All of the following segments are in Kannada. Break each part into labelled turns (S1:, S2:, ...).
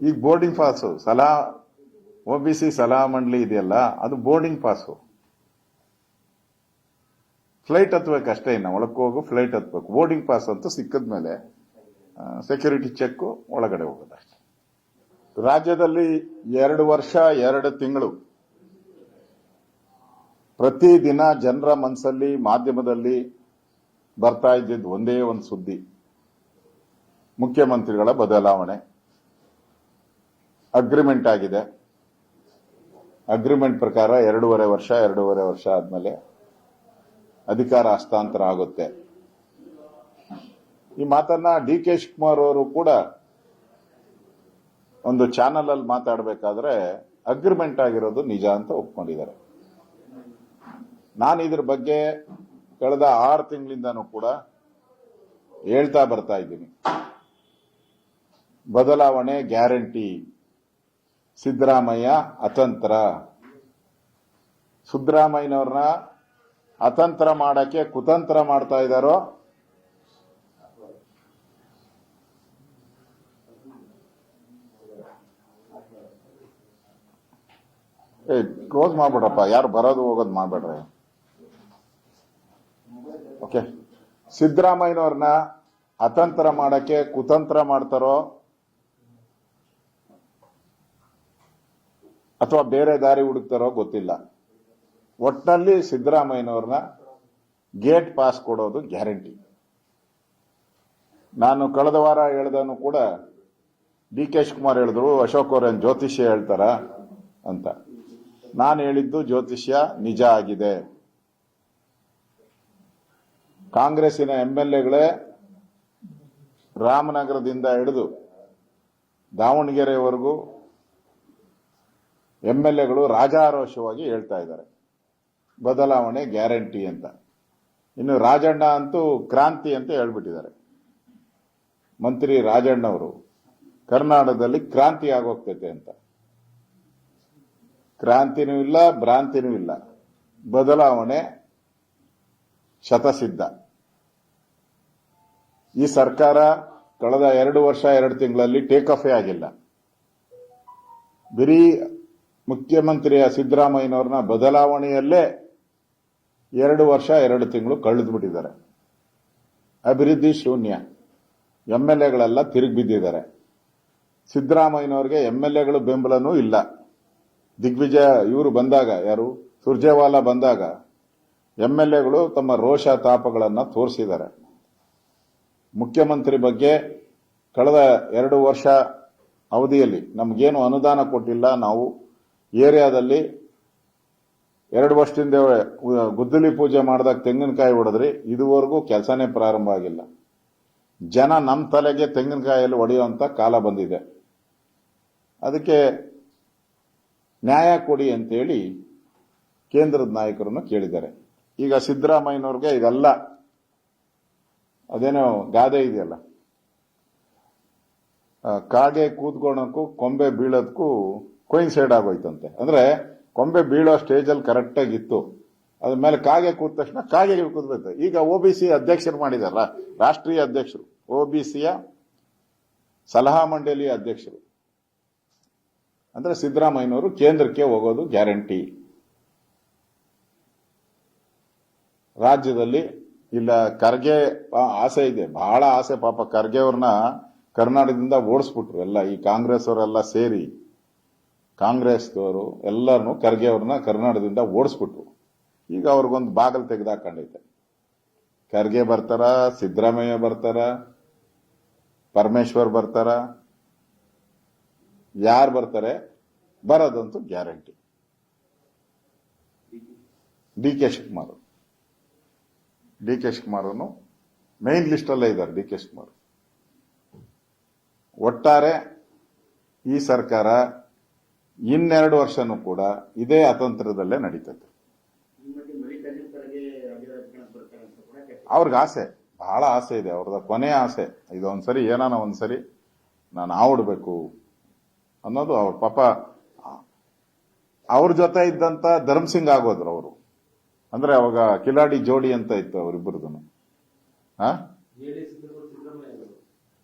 S1: ಈಗ ಬೋರ್ಡಿಂಗ್ ಪಾಸು. ಸಲಹಾ ಒ ಬಿ ಸಿ ಸಲಹಾ ಮಂಡಳಿ ಇದೆಯಲ್ಲ, ಅದು ಬೋರ್ಡಿಂಗ್ ಪಾಸು. ಫ್ಲೈಟ್ ಹತ್ಬೇಕು ಅಷ್ಟೇ ಇನ್ನು, ಒಳಕ್ಕೆ ಹೋಗು, ಫ್ಲೈಟ್ ಹತ್ಬೇಕು. ಬೋರ್ಡಿಂಗ್ ಪಾಸ್ ಅಂತ ಸಿಕ್ಕಿದ್ಮೇಲೆ ಸೆಕ್ಯೂರಿಟಿ ಚೆಕ್ ಒಳಗಡೆ ಹೋಗೋದು ಅಷ್ಟೇ. ರಾಜ್ಯದಲ್ಲಿ ಎರಡು ವರ್ಷ, ಎರಡು ತಿಂಗಳು. ಪ್ರತಿದಿನ ಜನರ ಮನಸ್ಸಲ್ಲಿ ಮಾಧ್ಯಮದಲ್ಲಿ ಬರ್ತಾ ಇದ್ದಿದ್ದು ಒಂದೇ ಒಂದು ಸುದ್ದಿ. ಮುಖ್ಯಮಂತ್ರಿಗಳ ಬದಲಾವಣೆ. ಅಗ್ರಿಮೆಂಟ್ ಆಗಿದೆ. ಅಗ್ರಿಮೆಂಟ್ ಪ್ರಕಾರ ಎರಡೂವರೆ ವರ್ಷ ಎರಡೂವರೆ ವರ್ಷ ಆದ್ಮೇಲೆ ಅಧಿಕಾರ ಹಸ್ತಾಂತರ ಆಗುತ್ತೆ. ಈ ಮಾತನ್ನ ಡಿ ಕೆ ಶಿವಕುಮಾರ್ ಅವರು ಕೂಡ ಒಂದು ಚಾನಲ್ ಅಲ್ಲಿ ಮಾತಾಡಬೇಕಾದ್ರೆ ಅಗ್ರಿಮೆಂಟ್ ಆಗಿರೋದು ನಿಜ ಅಂತ ಒಪ್ಕೊಂಡಿದ್ದಾರೆ. ನಾನು ಇದ್ರ ಬಗ್ಗೆ ಕಳೆದ ಆರು ತಿಂಗಳಿಂದನೂ ಕೂಡ ಹೇಳ್ತಾ ಬರ್ತಾ ಇದ್ದೀನಿ. ಬದಲಾವಣೆ ಗ್ಯಾರಂಟಿ ಸಿದ್ದರಾಮಯ್ಯ ಅತಂತ್ರ. ಸಿದ್ದರಾಮಯ್ಯನವ್ರನ್ನ ಅತಂತ್ರ ಮಾಡಕ್ಕೆ ಕುತಂತ್ರ ಮಾಡ್ತಾ ಇದ್ದಾರೋ? ಏ ಕ್ಲೋಸ್ ಮಾಡ್ಬಿಡ್ರಪ್ಪ. ಯಾರು ಬರೋದು ಹೋಗೋದು ಮಾಡ್ಬೇಡ್ರಿ. ಓಕೆ ಸಿದ್ದರಾಮಯ್ಯನವ್ರನ್ನ ಅತಂತ್ರ ಮಾಡಕ್ಕೆ ಕುತಂತ್ರ ಮಾಡ್ತಾರೋ? ಅಥವಾ ಬೇರೆ ದಾರಿ ಹುಡುಕ್ತಾರೋ ಗೊತ್ತಿಲ್ಲ. ಒಟ್ಟಿನಲ್ಲಿ ಸಿದ್ದರಾಮಯ್ಯನವ್ರನ್ನ ಗೇಟ್ ಪಾಸ್ ಕೊಡೋದು ಗ್ಯಾರಂಟಿ. ನಾನು ಕಳೆದ ವಾರ ಹೇಳ್ದನು ಕೂಡ ಡಿ ಕೆ ಶಿವಕುಮಾರ್ ಹೇಳಿದ್ರು, ಅಶೋಕ್ ಅವ್ರೇನ್ ಜ್ಯೋತಿಷ್ಯ ಹೇಳ್ತಾರ? ಅಂತ. ನಾನು ಹೇಳಿದ್ದು ಜ್ಯೋತಿಷ್ಯ ನಿಜ ಆಗಿದೆ. ಕಾಂಗ್ರೆಸ್ಸಿನ ಎಂ ಎಲ್ ಎಗಳೇ ರಾಮನಗರದಿಂದ ಹಿಡಿದು ದಾವಣಗೆರೆವರೆಗೂ ಎಂ ಎಲ್ ಎಗಳು ರಾಜಾರೋಷವಾಗಿ ಹೇಳ್ತಾ ಇದ್ದಾರೆ. ಬದಲಾವಣೆ ಗ್ಯಾರಂಟಿ ಅಂತ. ಇನ್ನು ರಾಜಣ್ಣ ಅಂತೂ ಕ್ರಾಂತಿ ಅಂತ ಹೇಳ್ಬಿಟ್ಟಿದ್ದಾರೆ. ಮಂತ್ರಿ ರಾಜಣ್ಣ ಅವರು ಕರ್ನಾಟಕದಲ್ಲಿ ಕ್ರಾಂತಿ ಆಗೋಗ್ತೈತೆ ಅಂತ. ಕ್ರಾಂತಿನೂ ಇಲ್ಲ, ಭ್ರಾಂತಿನೂ ಇಲ್ಲ. ಬದಲಾವಣೆ ಶತಸಿದ್ಧ. ಈ ಸರ್ಕಾರ ಕಳೆದ ಎರಡು ವರ್ಷ, ಎರಡು ತಿಂಗಳಲ್ಲಿ ಟೇಕ್ ಆಫೇ ಆಗಿಲ್ಲ. ಬರೀ ಮುಖ್ಯಮಂತ್ರಿಯ ಸಿದ್ದರಾಮಯ್ಯನವ್ರನ್ನ ಬದಲಾವಣೆಯಲ್ಲೇ ಎರಡು ವರ್ಷ, ಎರಡು ತಿಂಗಳು ಕಳೆದು ಬಿಟ್ಟಿದ್ದಾರೆ ಅಭಿವೃದ್ಧಿ ಶೂನ್ಯ. ಎಂ ಎಲ್ ಎಗಳೆಲ್ಲ ತಿರುಗಿ ಬಿದ್ದಿದ್ದಾರೆ. ಸಿದ್ದರಾಮಯ್ಯನವ್ರಿಗೆ ಎಂ ಎಲ್ ಎಗಳು ಬೆಂಬಲನೂ ಇಲ್ಲ. ದಿಗ್ವಿಜಯ ಇವರು ಬಂದಾಗ, ಯಾರು? ಸುರ್ಜೇವಾಲಾ ಬಂದಾಗ ಎಂ ಎಲ್ ಎಗಳು ತಮ್ಮ ರೋಷ ತಾಪಗಳನ್ನು ತೋರಿಸಿದ್ದಾರೆ. ಮುಖ್ಯಮಂತ್ರಿ ಬಗ್ಗೆ ಕಳೆದ ಎರಡು ವರ್ಷ ಅವಧಿಯಲ್ಲಿ ನಮಗೇನು ಅನುದಾನ ಕೊಟ್ಟಿಲ್ಲ, ನಾವು ಏರಿಯಾದಲ್ಲಿ ಎರಡು ವರ್ಷದಿಂದ ಗುದ್ದಲಿ ಪೂಜೆ ಮಾಡಿದಾಗ ತೆಂಗಿನಕಾಯಿ ಹೊಡೆದ್ರಿ, ಇದುವರೆಗೂ ಕೆಲಸನೇ ಪ್ರಾರಂಭ ಆಗಿಲ್ಲ. ಜನ ನಮ್ಮ ತಲೆಗೆ ತೆಂಗಿನಕಾಯಲ್ಲಿ ಹೊಡೆಯುವಂಥ ಕಾಲ ಬಂದಿದೆ. ಅದಕ್ಕೆ ನ್ಯಾಯ ಕೊಡಿ ಅಂತೇಳಿ ಕೇಂದ್ರದ ನಾಯಕರನ್ನು ಕೇಳಿದ್ದಾರೆ. ಈಗ ಸಿದ್ದರಾಮಯ್ಯನವ್ರಿಗೆ ಇದೆಲ್ಲ ಅದೇನೋ ಗಾದೆ ಇದೆಯಲ್ಲ. ಕಾಗೆ ಕೂತ್ಕೊಳಕ್ಕೂ ಕೊಂಬೆ ಬೀಳೋದಕ್ಕೂ ಕೊಯಿನ್ಸೈಡ್ ಆಗೋಯ್ತಂತೆ. ಅಂದ್ರೆ ಕೊಂಬೆ ಬೀಳೋ ಸ್ಟೇಜಲ್ಲಿ ಕರೆಕ್ಟಾಗಿ ಇತ್ತು. ಅದ್ರ ಮೇಲೆ ಕಾಗೆ ಕೂತ ತಕ್ಷಣ ಕಾಗೆ ಕೂತ್ಬೇಕು ಈಗ ಒ ಬಿ ಸಿ ಅಧ್ಯಕ್ಷರು ಮಾಡಿದಾರ ರಾಷ್ಟ್ರೀಯ ಅಧ್ಯಕ್ಷರು, ಒ ಬಿ ಸಿಯ ಸಲಹಾ ಮಂಡಳಿಯ ಅಧ್ಯಕ್ಷರು. ಅಂದ್ರೆ ಸಿದ್ದರಾಮಯ್ಯನವರು ಕೇಂದ್ರಕ್ಕೆ ಹೋಗೋದು ಗ್ಯಾರಂಟಿ. ರಾಜ್ಯದಲ್ಲಿ ಇಲ್ಲ, ಖರ್ಗೆ ಆಸೆ ಇದೆ. ಬಹಳ ಆಸೆ ಪಾಪ ಖರ್ಗೆ ಅವ್ರನ್ನ ಕರ್ನಾಟಕದಿಂದ ಓಡಿಸ್ಬಿಟ್ರು ಎಲ್ಲ, ಈ ಕಾಂಗ್ರೆಸ್ ಅವರೆಲ್ಲ ಸೇರಿ. ಕಾಂಗ್ರೆಸ್ದವರು ಎಲ್ಲರನ್ನೂ ಖರ್ಗೆ ಅವ್ರನ್ನ ಕರ್ನಾಟಕದಿಂದ ಓಡಿಸ್ಬಿಟ್ರು. ಈಗ ಅವ್ರಿಗೊಂದು ಬಾಗಲ್ ತೆಗೆದಾಕೊಂಡೈತೆ ಖರ್ಗೆ ಬರ್ತಾರ, ಸಿದ್ದರಾಮಯ್ಯ ಬರ್ತಾರ, ಪರಮೇಶ್ವರ್ ಬರ್ತಾರ. ಯಾರು ಬರ್ತಾರೆ? ಬರೋದಂತೂ guarantee. D K Shivakumar. D K Shivakumar main list ಅಲ್ಲೇ ಇದ್ದಾರೆ ಡಿ ಕೆ ಶಿವಕುಮಾರ್. ಒಟ್ಟಾರೆ ಈ ಸರ್ಕಾರ ಇನ್ನೆರಡು ವರ್ಷನೂ ಕೂಡ ಇದೇ ಅತಂತ್ರದಲ್ಲೇ ನಡೀತದೆ. ಅವ್ರಿಗೆ ಆಸೆ ಬಹಳ ಆಸೆ ಇದೆ ಅವ್ರದ ಕೊನೆಯ ಆಸೆ ಇದೊಂದ್ಸರಿ ಏನಾನ ಒಂದ್ಸರಿ ನಾನು ಆವಡ್ಬೇಕು ಅನ್ನೋದು ಅವ್ರ ಪಾಪ ಅವ್ರ ಜೊತೆ ಇದ್ದಂತ ಧರ್ಮ್ ಸಿಂಗ್ ಆಗೋದ್ರು ಅವರು. ಅಂದ್ರೆ ಅವಾಗ ಕಿಲಾಡಿ ಜೋಡಿ ಅಂತ ಇತ್ತು ಅವರಿಬ್ಬರದು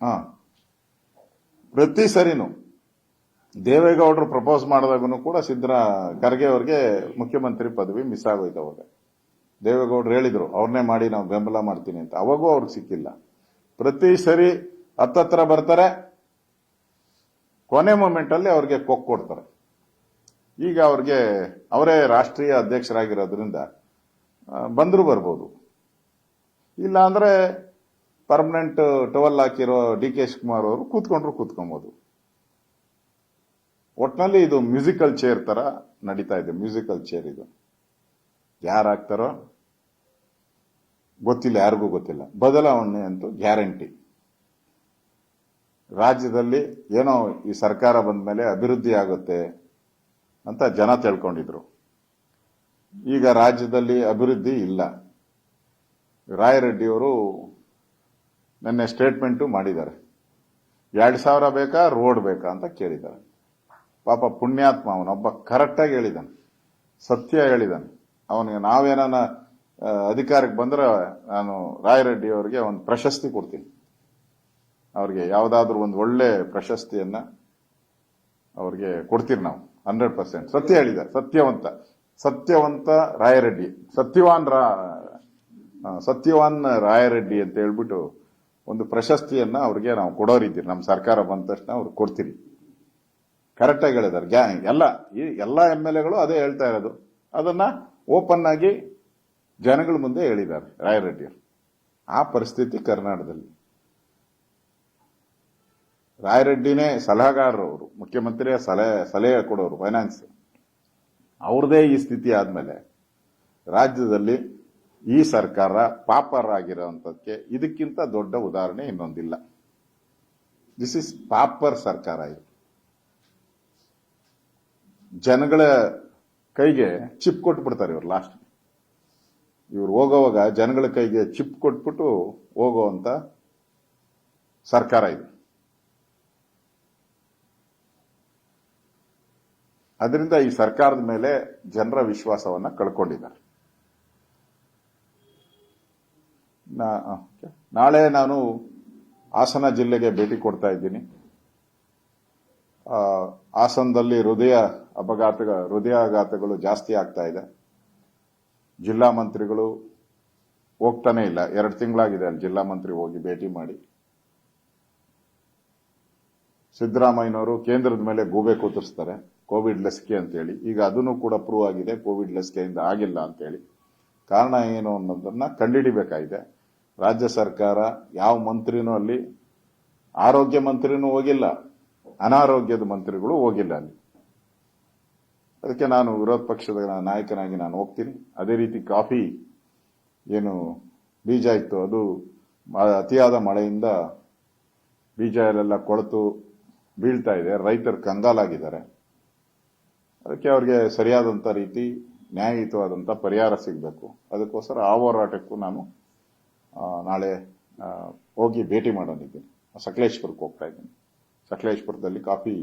S1: ಹಾ. ಪ್ರತಿ ಸರಿನು. ದೇವೇಗೌಡರು ಪ್ರಪೋಸ್ ಮಾಡಿದಾಗೂ ಕೂಡ ಸಿದ್ದರ ಖರ್ಗೆ ಅವ್ರಿಗೆ ಮುಖ್ಯಮಂತ್ರಿ ಪದವಿ ಮಿಸ್ ಆಗೋಯ್ತು ಅವಾಗ. ದೇವೇಗೌಡರು ಹೇಳಿದ್ರು ಅವ್ರನ್ನೇ ಮಾಡಿ ನಾವು ಬೆಂಬಲ ಮಾಡ್ತೀನಿ ಅಂತ. ಅವಾಗೂ ಅವ್ರಿಗೆ ಸಿಕ್ಕಿಲ್ಲ. ಪ್ರತಿ ಸರಿ ಹತ್ತತ್ರ ಬರ್ತಾರೆ, ಕೊನೆ ಮೂಮೆಂಟ್ ಅಲ್ಲಿ ಅವ್ರಿಗೆ ಕೊಕ್ ಕೊಡ್ತಾರೆ. ಈಗ ಅವ್ರಿಗೆ, ಅವರೇ ರಾಷ್ಟ್ರೀಯ ಅಧ್ಯಕ್ಷರಾಗಿರೋದ್ರಿಂದ ಬಂದರೂ ಬರ್ಬೋದು. ಇಲ್ಲ ಅಂದ್ರೆ ಪರ್ಮನೆಂಟ್ ಟವಲ್ ಹಾಕಿರೋ ಡಿ ಕೆ ಶಿವಕುಮಾರ್ ಅವರು ಕೂತ್ಕೊಂಡ್ರು ಕೂತ್ಕೊಬೋದು. ಒಟ್ನಲ್ಲಿ ಇದು ಮ್ಯೂಸಿಕಲ್ ಚೇರ್ ತರ ನಡೀತಾ ಇದೆ, ಮ್ಯೂಸಿಕಲ್ ಚೇರ್ ಇದು. ಯಾರು ಹಾಕ್ತಾರೋ ಗೊತ್ತಿಲ್ಲ, ಯಾರಿಗೂ ಗೊತ್ತಿಲ್ಲ. ಬದಲಾವಣೆ ಅಂತೂ ಗ್ಯಾರಂಟಿ. ರಾಜ್ಯದಲ್ಲಿ ಏನೋ ಈ ಸರ್ಕಾರ ಬಂದ ಮೇಲೆ ಅಭಿವೃದ್ಧಿ ಆಗುತ್ತೆ ಅಂತ ಜನ ತಿಳ್ಕೊಂಡಿದ್ರು. ಈಗ ರಾಜ್ಯದಲ್ಲಿ ಅಭಿವೃದ್ಧಿ ಇಲ್ಲ. ರಾಯರೆಡ್ಡಿಯವರು ನಿನ್ನೆ ಸ್ಟೇಟ್ಮೆಂಟು ಮಾಡಿದ್ದಾರೆ. ಎರಡು ಸಾವಿರ ಬೇಕಾ, ರೋಡ್ ಬೇಕಾ ಅಂತ ಕೇಳಿದ್ದಾರೆ. ಪಾಪ ಪುಣ್ಯಾತ್ಮ ಅವನೊಬ್ಬ ಕರೆಕ್ಟಾಗಿ ಹೇಳಿದಾನೆ. ಸತ್ಯ ಹೇಳಿದಾನೆ. ಅವನಿಗೆ ನಾವೇನ ಅಧಿಕಾರಕ್ಕೆ ಬಂದ್ರೆ ನಾನು ರಾಯರೆಡ್ಡಿ ಅವರಿಗೆ ಒಂದು ಪ್ರಶಸ್ತಿ ಕೊಡ್ತೀನಿ. ಅವ್ರಿಗೆ ಯಾವುದಾದ್ರೂ ಒಂದು ಒಳ್ಳೆ ಪ್ರಶಸ್ತಿಯನ್ನ ಅವ್ರಿಗೆ ಕೊಡ್ತೀರಿ ನಾವು. Hundred percent. ಸತ್ಯ ಹೇಳಿದ. ಸತ್ಯವಂತ. ಸತ್ಯವಂತ ರಾಯರೆಡ್ಡಿ. ಸತ್ಯವಾನ್ ರಾ ಸತ್ಯವಾನ್ ರಾಯರೆಡ್ಡಿ ಅಂತ ಹೇಳ್ಬಿಟ್ಟು ಒಂದು ಪ್ರಶಸ್ತಿಯನ್ನ ಅವ್ರಿಗೆ ನಾವು ಕೊಡೋರಿದ್ದೀರಿ. ನಮ್ಮ ಸರ್ಕಾರ ಬಂದ ತಕ್ಷಣ ಅವ್ರಿಗೆ ಕೊಡ್ತೀರಿ. ಕರೆಕ್ಟಾಗಿ ಹೇಳಿದ್ದಾರೆ. ಗ್ಯಾ ಎಲ್ಲ, ಈ ಎಲ್ಲ ಎಂ ಎಲ್ ಎಗಳು ಅದೇ ಹೇಳ್ತಾ ಇರೋದು. ಅದನ್ನ ಓಪನ್ ಆಗಿ ಜನಗಳ ಮುಂದೆ ಹೇಳಿದ್ದಾರೆ ರಾಯರೆಡ್ಡಿಯವರು ಆ ಪರಿಸ್ಥಿತಿ ಕರ್ನಾಟಕದಲ್ಲಿ. ರಾಯರೆಡ್ಡಿನೇ ಸಲಹೆಗಾರರು ಅವರು, ಮುಖ್ಯಮಂತ್ರಿಯ ಸಲಹೆ ಸಲಹೆ ಕೊಡೋರು ಫೈನಾನ್ಸ್ ಅವ್ರದೇ ಈ ಸ್ಥಿತಿ ಆದ್ಮೇಲೆ ರಾಜ್ಯದಲ್ಲಿ ಈ ಸರ್ಕಾರ ಪಾಪರ್ ಆಗಿರೋಂಥದ್ದಕ್ಕೆ ಇದಕ್ಕಿಂತ ದೊಡ್ಡ ಉದಾಹರಣೆ ಇನ್ನೊಂದಿಲ್ಲ. ದಿಸ್ ಇಸ್ ಪಾಪರ್ ಸರ್ಕಾರ ಇದು. ಜನಗಳ ಕೈಗೆ ಚಿಪ್ ಕೊಟ್ಬಿಡ್ತಾರೆ ಇವ್ರು ಲಾಸ್ಟ್ ಇವ್ರು ಹೋಗೋವಾಗ ಜನಗಳ ಕೈಗೆ ಚಿಪ್ ಕೊಟ್ಬಿಟ್ಟು ಹೋಗುವಂತ ಸರ್ಕಾರ ಇದು. ಅದರಿಂದ ಈ ಸರ್ಕಾರದ ಮೇಲೆ ಜನರ ವಿಶ್ವಾಸವನ್ನ ಕಳ್ಕೊಂಡಿದ್ದಾರೆ. ನಾಳೆ ನಾನು ಹಾಸನ ಜಿಲ್ಲೆಗೆ ಭೇಟಿ ಕೊಡ್ತಾ ಇದ್ದೀನಿ. ಆ, ಹಾಸನದಲ್ಲಿ ಹೃದಯ ಅಪಘಾತ ಹೃದಯಾಘಾತಗಳು ಜಾಸ್ತಿ ಆಗ್ತಾ ಇದೆ. ಜಿಲ್ಲಾ ಮಂತ್ರಿಗಳು ಹೋಗ್ತಾನೆ ಇಲ್ಲ. ಎರಡು ತಿಂಗಳಾಗಿದೆ ಅಲ್ಲಿ ಜಿಲ್ಲಾ ಮಂತ್ರಿ ಹೋಗಿ ಭೇಟಿ ಮಾಡಿ. ಸಿದ್ದರಾಮಯ್ಯನವರು ಕೇಂದ್ರದ ಮೇಲೆ ಗೂಬೆ ಕೂತರಿಸ್ತಾರೆ ಕೋವಿಡ್ ಲಸಿಕೆ ಅಂತೇಳಿ. ಈಗ ಅದನ್ನು ಕೂಡ ಪ್ರೂವ್ ಆಗಿದೆ. ಕೋವಿಡ್ ಲಸಿಕೆಯಿಂದ ಆಗಿಲ್ಲ ಅಂತೇಳಿ. ಕಾರಣ ಏನು ಅನ್ನೋದನ್ನ ಕಂಡುಹಿಡಿಬೇಕಾಗಿದೆ. ರಾಜ್ಯ ಸರ್ಕಾರ ಯಾವ ಮಂತ್ರಿನೂ ಅಲ್ಲಿ, ಆರೋಗ್ಯ ಮಂತ್ರಿನೂ ಹೋಗಿಲ್ಲ. ಅನಾರೋಗ್ಯದ ಮಂತ್ರಿಗಳು ಹೋಗಿಲ್ಲ ಅಲ್ಲಿ. ಅದಕ್ಕೆ ನಾನು ವಿರೋಧ ಪಕ್ಷದ ನಾಯಕನಾಗಿ ನಾನು ಹೋಗ್ತೀನಿ. ಅದೇ ರೀತಿ ಕಾಫಿ ಏನು ಬೀಜ ಇತ್ತು, ಅದು ಅತಿಯಾದ ಮಳೆಯಿಂದ ಬೀಜ ಎಲ್ಲ ಕೊಳೆತು, ಬೀಳ್ತಾ ಇದೆ. ರೈತರು ಕಂಗಾಲಾಗಿದ್ದಾರೆ. ಅದಕ್ಕೆ ಅವರಿಗೆ ಸರಿಯಾದಂಥ ರೀತಿ ನ್ಯಾಯಯುತವಾದಂಥ ಪರಿಹಾರ ಸಿಗಬೇಕು. ಅದಕ್ಕೋಸ್ಕರ ಆ ಹೋರಾಟಕ್ಕೂ ನಾನು ನಾಳೆ ಹೋಗಿ ಭೇಟಿ ಮಾಡೋನಿದ್ದೀನಿ ಸಕಲೇಶ್ಪುರಕ್ಕೆ ಹೋಗ್ತಾ ಇದ್ದೀನಿ. ಸಕಲೇಶ್ಪುರದಲ್ಲಿ ಕಾಫಿ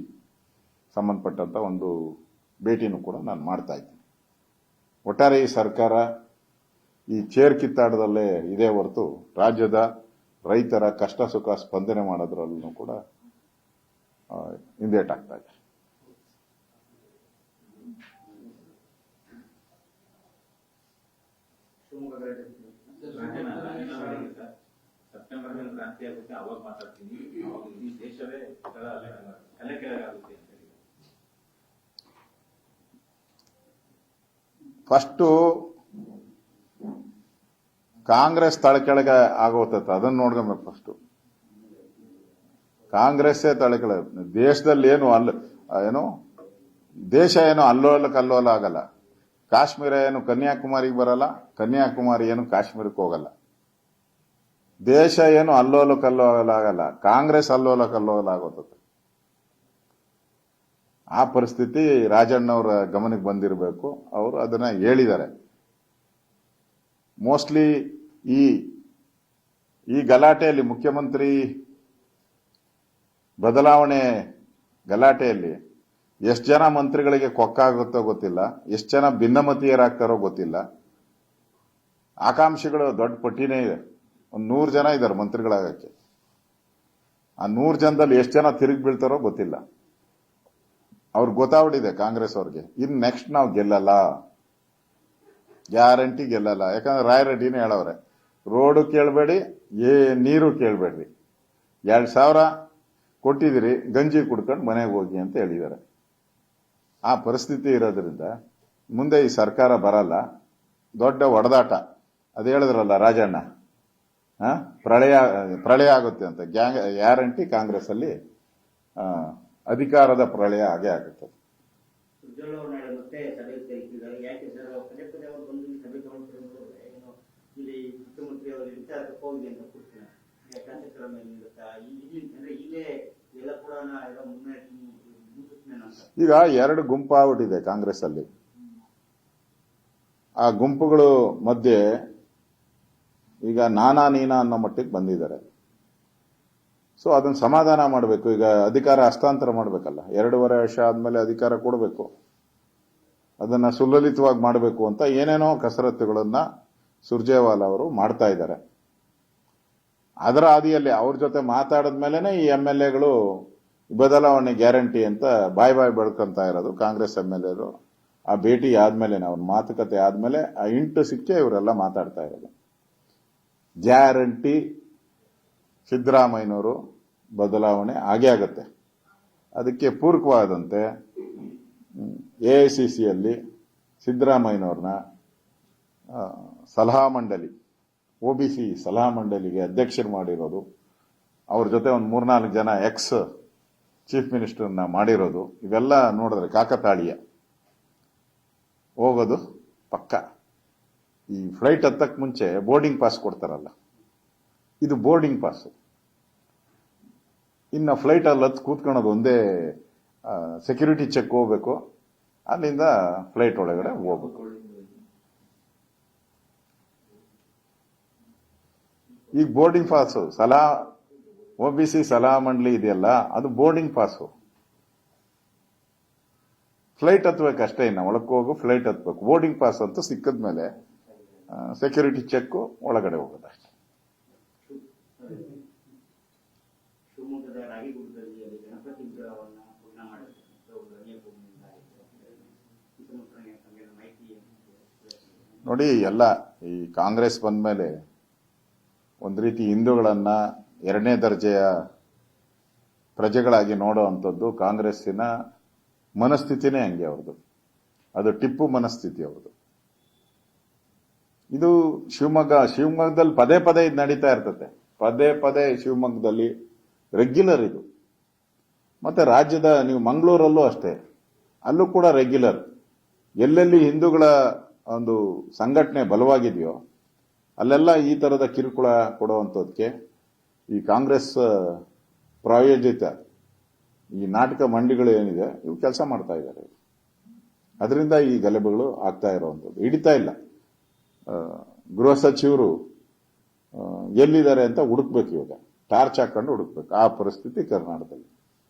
S1: ಸಂಬಂಧಪಟ್ಟಂತ ಒಂದು ಭೇಟಿನೂ ಕೂಡ ನಾನು ಮಾಡ್ತಾ ಇದ್ದೀನಿ. ಒಟ್ಟಾರೆ ಈ ಸರ್ಕಾರ ಈ ಚೇರ್ ಕಿತ್ತಾಡದಲ್ಲೇ ಇದೇ ಹೊರತು ರಾಜ್ಯದ ರೈತರ ಕಷ್ಟ ಸುಖ ಸ್ಪಂದನೆ ಮಾಡೋದ್ರಲ್ಲೂ ಕೂಡ ಹಿಂದೇಟಾಗ್ತಾ ಇದೆ.
S2: ಶಿವಮೊಗ್ಗ
S3: ಸೆಪ್ಟೆಂಬರ್ ಮೇಲೆ ಕ್ರಾಂತಿ ಆಗುತ್ತೆ ಅವಾಗ ಮಾತಾಡ್ತೀನಿ. ಅವಾಗ ಇಡೀ ದೇಶವೇ ತಲೆ ಕೆಳಗಾಗುತ್ತೆ ಅಂತ ಹೇಳಿ.
S1: ಫಸ್ಟು ಕಾಂಗ್ರೆಸ್ ತಳಕೆಳಗೆ ಆಗೋತತ್ತ ಅದನ್ನ ನೋಡ್ಕೊಬೇಕು ಫಸ್ಟ್. ಕಾಂಗ್ರೆಸ್ಸೇ ತಳಕೆಳ ದೇಶದಲ್ಲಿ ಏನು ಅಲ್ಲ, ಏನು, ದೇಶ ಏನು ಅಲ್ಲೋಲ ಕಲ್ಲೋಲ ಆಗಲ್ಲ. ಕಾಶ್ಮೀರ ಏನು ಕನ್ಯಾಕುಮಾರಿಗೆ ಬರಲ್ಲ, ಕನ್ಯಾಕುಮಾರಿ ಏನು ಕಾಶ್ಮೀರಕ್ಕೆ ಹೋಗಲ್ಲ. ದೇಶ ಏನು ಅಲ್ಲೋಲ ಕಲ್ಲೋಲಾಗಲ್ಲ ಕಾಂಗ್ರೆಸ್ ಅಲ್ಲೋಲ ಕಲ್ಲೋಲಾಗೋತದೆ ಆ ಪರಿಸ್ಥಿತಿ ರಾಜಣ್ಣವ್ರ ಗಮನಕ್ಕೆ ಬಂದಿರಬೇಕು, ಅವರು ಅದನ್ನ ಹೇಳಿದ್ದಾರೆ. ಮೋಸ್ಟ್ಲಿ ಈ ಈ ಗಲಾಟೆಯಲ್ಲಿ, ಮುಖ್ಯಮಂತ್ರಿ ಬದಲಾವಣೆ ಗಲಾಟೆಯಲ್ಲಿ ಎಷ್ಟು ಜನ ಮಂತ್ರಿಗಳಿಗೆ ಕೊಕ್ಕಾಗುತ್ತೋ ಗೊತ್ತಿಲ್ಲ, ಎಷ್ಟು ಜನ ಭಿನ್ನಮತೀಯರಾಗ್ತಾರೋ ಗೊತ್ತಿಲ್ಲ. ಆಕಾಂಕ್ಷಿಗಳು ದೊಡ್ಡ ಪಟ್ಟಿನೇ ಇದೆ. ಒಂದು ನೂರು ಜನ ಇದ್ದಾರೆ ಮಂತ್ರಿಗಳಾಗಕ್ಕೆ. ಆ ನೂರು ಜನದಲ್ಲಿ ಎಷ್ಟು ಜನ ತಿರುಗಿ ಬೀಳ್ತಾರೋ ಗೊತ್ತಿಲ್ಲ. ಅವ್ರಿಗೆ ಗೊತ್ತಾಗ್ಬಿಟ್ಟಿದೆ ಕಾಂಗ್ರೆಸ್ ಅವ್ರಿಗೆ. ಇನ್ ನೆಕ್ಸ್ಟ್ ನಾವು ಗೆಲ್ಲಲ್ಲ. ಗ್ಯಾರಂಟಿ ಗೆಲ್ಲಲ್ಲ. ಯಾಕಂದ್ರೆ ರಾಯರೆಡ್ಡಿನೇ ಹೇಳವ್ರೆ, ರೋಡು ಕೇಳಬೇಡಿ, ಏ ನೀರು ಕೇಳಬೇಡ್ರಿ. ಎರಡು ಸಾವಿರ ಕೊಟ್ಟಿದ್ದೀರಿ, ಗಂಜಿ ಕುಡ್ಕೊಂಡು ಮನೆಗೆ ಹೋಗಿ ಅಂತ ಹೇಳಿದ್ದಾರೆ. ಆ ಪರಿಸ್ಥಿತಿ ಇರೋದ್ರಿಂದ ಮುಂದೆ ಈ ಸರ್ಕಾರ ಬರಲ್ಲ. ದೊಡ್ಡ ಒಡೆದಾಟ. ಅದು ಹೇಳಿದ್ರಲ್ಲ ರಾಜಣ್ಣ. ಪ್ರಳಯ ಪ್ರಳಯ ಆಗುತ್ತೆ ಅಂತ. ಗ್ಯಾಂಗ್ ಗ್ಯಾರಂಟಿ ಕಾಂಗ್ರೆಸ್ ಅಲ್ಲಿ ಅಧಿಕಾರದ ಪ್ರಳಯ ಆಗೇ ಆಗುತ್ತೆ. ಈಗ ಎರಡು ಗುಂಪಾಗ್ಬಿಟ್ಟಿದೆ ಕಾಂಗ್ರೆಸ್ ಅಲ್ಲಿ ಆ ಗುಂಪುಗಳು ಮಧ್ಯೆ ಈಗ ನಾನಾ ನೀನಾ ಅನ್ನೋ ಮಟ್ಟಿಗೆ ಬಂದಿದ್ದಾರೆ. ಸೊ ಅದನ್ನು ಸಮಾಧಾನ ಮಾಡಬೇಕು. ಈಗ ಅಧಿಕಾರ ಹಸ್ತಾಂತರ ಮಾಡಬೇಕಲ್ಲ. ಎರಡೂವರೆ ವರ್ಷ ಆದಮೇಲೆ ಅಧಿಕಾರ ಕೊಡಬೇಕು. ಅದನ್ನು ಸುಲಲಿತವಾಗಿ ಮಾಡಬೇಕು ಅಂತ ಏನೇನೋ ಕಸರತ್ತುಗಳನ್ನು ಸುರ್ಜೇವಾಲ ಅವರು ಮಾಡ್ತಾ ಇದ್ದಾರೆ. ಅದರ ಹಾದಿಯಲ್ಲಿ ಅವ್ರ ಜೊತೆ ಮಾತಾಡಿದ ಮೇಲೇ ಈ ಎಂ ಎಲ್ ಎಗಳು ಬದಲಾವಣೆ ಗ್ಯಾರಂಟಿ ಅಂತ ಬಾಯ್ ಬಾಯ್ ಬೆಳ್ಕೊಂತ ಇರೋದು ಕಾಂಗ್ರೆಸ್ ಎಂ ಎಲ್ ಎರು ಆ ಭೇಟಿ ಆದಮೇಲೆ ಅವ್ರ ಮಾತುಕತೆ ಆದಮೇಲೆ ಆ ಇಂಟು ಸಿಕ್ಕೇ ಇವರೆಲ್ಲ ಮಾತಾಡ್ತಾ ಇರೋದು. ಗ್ಯಾರಂಟಿ ಸಿದ್ದರಾಮಯ್ಯನವರು ಬದಲಾವಣೆ ಆಗೇ ಆಗತ್ತೆ. ಅದಕ್ಕೆ ಪೂರಕವಾದಂತೆ ಎ ಐ ಸಿ ಸಿಯಲ್ಲಿ ಸಿದ್ದರಾಮಯ್ಯನವ್ರನ್ನ ಸಲಹಾ ಮಂಡಳಿ, ಒ ಬಿ ಸಿ ಸಲಹಾ ಮಂಡಳಿಗೆ ಅಧ್ಯಕ್ಷರು ಮಾಡಿರೋದು, ಅವ್ರ ಜೊತೆ ಒಂದು ಮೂರ್ನಾಲ್ಕು ಜನ ಎಕ್ಸ್ ಚೀಫ್ ಮಿನಿಸ್ಟರ್ನ ಮಾಡಿರೋದು, ಇವೆಲ್ಲ ನೋಡಿದ್ರೆ ಕಾಕತಾಳೀಯ. ಹೋಗೋದು ಪಕ್ಕ. ಈ ಫ್ಲೈಟ್ ಹತ್ತಕ್ಕೆ ಮುಂಚೆ ಬೋರ್ಡಿಂಗ್ ಪಾಸ್ ಕೊಡ್ತಾರಲ್ಲ. ಇದು ಬೋರ್ಡಿಂಗ್ ಪಾಸ್ ಇನ್ನು ಫ್ಲೈಟ್ ಅಲ್ಲಿ ಹತ್ತು ಕೂತ್ಕೊಳ್ಳೋದು ಒಂದೇ ಸೆಕ್ಯೂರಿಟಿ ಚೆಕ್ ಹೋಗ್ಬೇಕು. ಅಲ್ಲಿಂದ ಫ್ಲೈಟ್ ಒಳಗಡೆ ಹೋಗ್ಬೇಕು. ಈಗ ಬೋರ್ಡಿಂಗ್ ಪಾಸು ಸಲಹಾ ಒ ಬಿ ಸಿ ಸಲಹಾ ಮಂಡಳಿ ಇದೆಯಲ್ಲ, ಅದು ಬೋರ್ಡಿಂಗ್ ಪಾಸು ಫ್ಲೈಟ್ ಹತ್ಬೇಕಷ್ಟೇ ಇನ್ನು ಒಳಕ್ಕೆ ಹೋಗು ಫ್ಲೈಟ್ ಹತ್ಬೇಕು ಬೋರ್ಡಿಂಗ್ ಪಾಸ್ ಅಂತ ಸಿಕ್ಕದ್ಮೇಲೆ ಸೆಕ್ಯೂರಿಟಿ ಚೆಕ್ ಒಳಗಡೆ ಹೋಗೋದಷ್ಟೆ. ನೋಡಿ, ಎಲ್ಲ ಈ ಕಾಂಗ್ರೆಸ್ ಬಂದ ಮೇಲೆ ಒಂದು ರೀತಿ ಹಿಂದೂಗಳನ್ನ ಎರಡನೇ ದರ್ಜೆಯ ಪ್ರಜೆಗಳಾಗಿ ನೋಡೋ ಅಂಥದ್ದು ಕಾಂಗ್ರೆಸ್ಸಿನ ಮನಸ್ಥಿತಿನೇ ಹಂಗೆ ಅವ್ರದ್ದು. ಅದು ಟಿಪ್ಪು ಮನಸ್ಥಿತಿ ಅವ್ರದ್ದು. ಇದು ಶಿವಮೊಗ್ಗ, ಶಿವಮೊಗ್ಗದಲ್ಲಿ ಪದೇ ಪದೇ ಇದು ನಡೀತಾ ಇರ್ತದೆ. ಪದೇ ಪದೇ ಶಿವಮೊಗ್ಗದಲ್ಲಿ ರೆಗ್ಯುಲರ್ ಇದು. ಮತ್ತೆ ರಾಜ್ಯದ, ನೀವು ಮಂಗಳೂರಲ್ಲೂ ಅಷ್ಟೇ, ಅಲ್ಲೂ ಕೂಡ ರೆಗ್ಯುಲರ್ ಎಲ್ಲೆಲ್ಲಿ ಹಿಂದೂಗಳ ಒಂದು ಸಂಘಟನೆ ಬಲವಾಗಿದೆಯೋ, ಅಲ್ಲೆಲ್ಲ ಈ ತರದ ಕಿರುಕುಳ ಕೊಡುವಂಥದ್ದಕ್ಕೆ ಈ ಕಾಂಗ್ರೆಸ್ ಪ್ರಾಯೋಜಿತ ಈ ನಾಟಕ ಮಂಡಿಗಳು ಏನಿದೆ, ಇವು ಕೆಲಸ ಮಾಡ್ತಾ ಇದ್ದಾರೆ. ಅದರಿಂದ ಈ ಗಲಭೆಗಳು ಆಗ್ತಾ ಇರುವಂಥದ್ದು. ಹಿಡಿತಾ ಇಲ್ಲ. ಗೃಹ ಸಚಿವರು ಎಲ್ಲಿದ್ದಾರೆ ಅಂತ ಹುಡುಕ್ಬೇಕು ಇವಾಗ. ಟಾರ್ಚ್ ಹಾಕೊಂಡು ಹುಡುಕ್ಬೇಕು. ಆ ಪರಿಸ್ಥಿತಿ ಕರ್ನಾಟಕದಲ್ಲಿ.